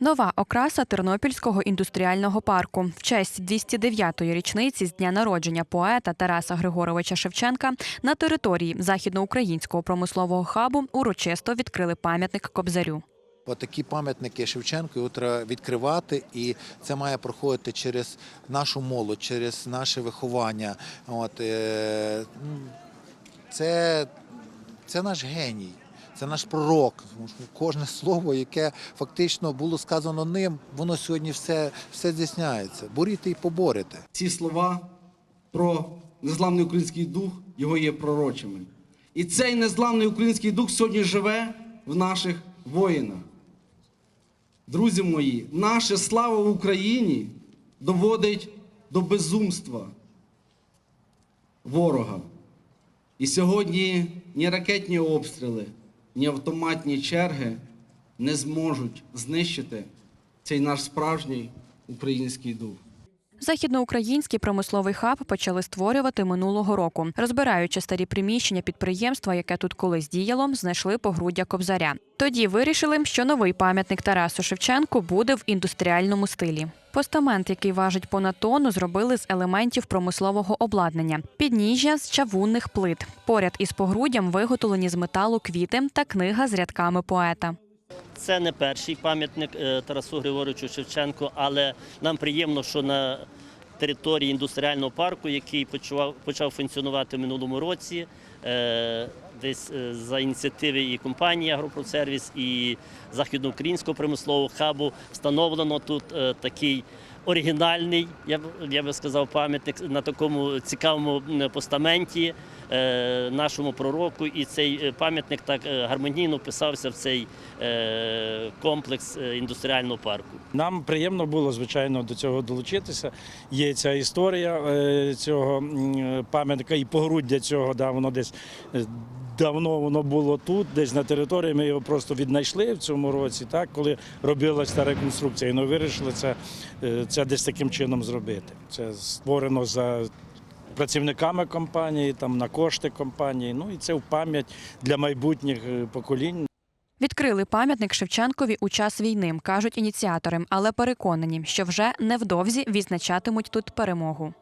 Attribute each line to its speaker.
Speaker 1: Нова окраса Тернопільського індустріального парку в честь 209-ї річниці з дня народження поета Тараса Григоровича Шевченка на території західноукраїнського промислового хабу урочисто відкрили пам'ятник Кобзарю.
Speaker 2: Отакі пам'ятники Шевченку його треба відкривати, і це має проходити через нашу молодь, через наше виховання. От, е, це, це наш геній, це наш пророк. Тому Кожне слово, яке фактично було сказано ним, воно сьогодні все, все здійсняється. Боріте і поборете.
Speaker 3: Ці слова про незламний український дух його є пророчими. І цей незламний український дух сьогодні живе в наших воїнах. Друзі мої, наша слава в Україні доводить до безумства ворога. І сьогодні ні ракетні обстріли, ні автоматні черги не зможуть знищити цей наш справжній український дух.
Speaker 1: Західноукраїнський промисловий хаб почали створювати минулого року. Розбираючи старі приміщення підприємства, яке тут колись діяло, знайшли погруддя кобзаря. Тоді вирішили, що новий пам'ятник Тарасу Шевченку буде в індустріальному стилі. Постамент, який важить понад тонну, зробили з елементів промислового обладнання, підніжжя з чавунних плит. Поряд із погруддям виготовлені з металу квіти та книга з рядками поета.
Speaker 4: Це не перший пам'ятник е, Тарасу Григоровичу Шевченку, але нам приємно, що на території індустріального парку, який почав, почав функціонувати в минулому році, е, десь е, за ініціативи і компанії Агропродсервіс, і Західноукраїнського промислового хабу встановлено тут е, такий оригінальний, я б, я би сказав, пам'ятник на такому цікавому постаменті е, нашому пророку. І цей пам'ятник так гармонійно вписався в цей комплекс індустріального парку.
Speaker 5: Нам приємно було, звичайно, до цього долучитися. Є ця історія цього пам'ятника і погруддя цього, да, воно десь давно воно було тут, десь на території. Ми його просто віднайшли в цьому році, так, коли робилася та реконструкція. І ми вирішили це, е, це десь таким чином зробити. Це створено за. Працівниками компанії, там на кошти компанії, ну і це в пам'ять для майбутніх е, поколінь.
Speaker 1: Відкрили пам'ятник Шевченкові у час війни, кажуть ініціатори, але переконані, що вже невдовзі відзначатимуть тут перемогу.